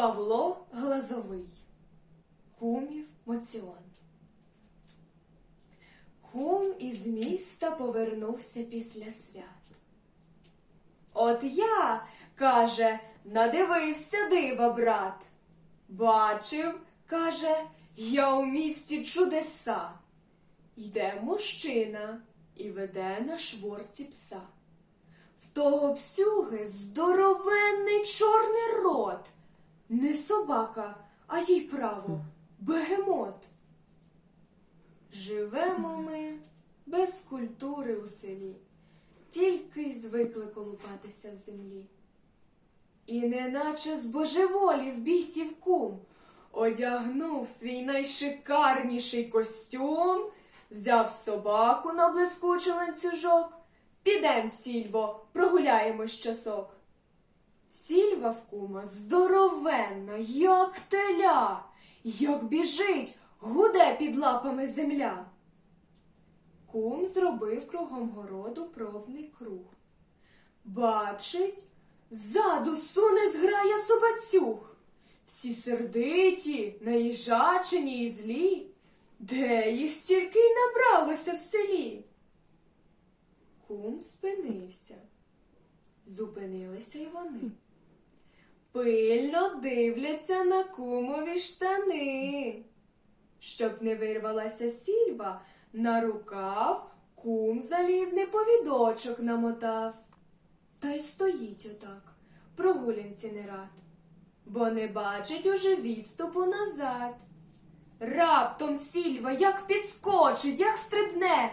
Павло Глазовий. Кумів Моціон. Кум із міста повернувся після свят. От я, каже, надивився дива, брат. Бачив, каже, я у місті чудеса. Йде мужчина і веде на шворці пса. В того псюги рот. Не собака, а їй право, бегемот. Живемо ми без культури у селі, тільки й звикли колупатися в землі. І неначе з божеволів бісів кум одягнув свій найшикарніший костюм, взяв собаку на блискучий ланцюжок. Підем, сільво, прогуляємось часок. Сільва в кума здоровенна, як теля, як біжить, гуде під лапами земля. Кум зробив кругом городу пробний круг. Бачить, ззаду суне зграя собацюг. Всі сердиті, наїжачені і злі. Де їх стільки й набралося в селі? Кум спинився. Зупинилися й вони. Пильно дивляться на кумові штани. Щоб не вирвалася сільва, на рукав кум залізний повідочок намотав. Та й стоїть отак, прогулянці не рад, бо не бачить уже відступу назад. Раптом сільва як підскочить, як стрибне,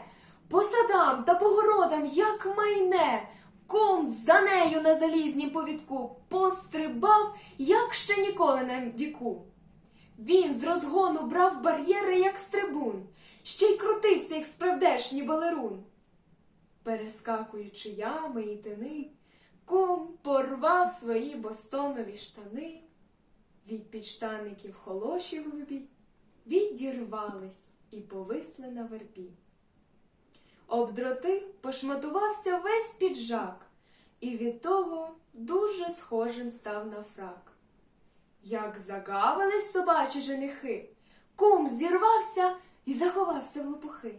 по садам та по городам, як майне. Кум за нею на залізнім повідку пострибав, як ще ніколи на віку. Він з розгону брав бар'єри, як стрибун, ще й крутився, як справдешній балерун. Перескакуючи ями і тини, кум порвав свої бостонові штани. Від підштаників холоші в глибі відірвались і повисли на вербі. Об дроти пошматувався весь піджак, і від того дуже схожим став на фрак. Як загавились собачі женихи, кум зірвався і заховався в лопухи.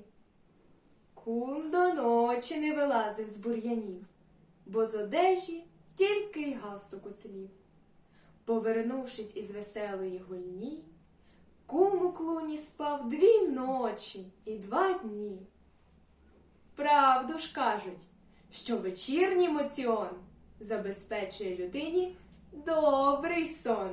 Кум до ночі не вилазив з бур'янів, бо з одежі тільки й галстук уцілів. Повернувшись із веселої гульні, кум у клуні спав дві ночі і два дні. Правду ж кажуть, що вечірній моціон забезпечує людині добрий сон.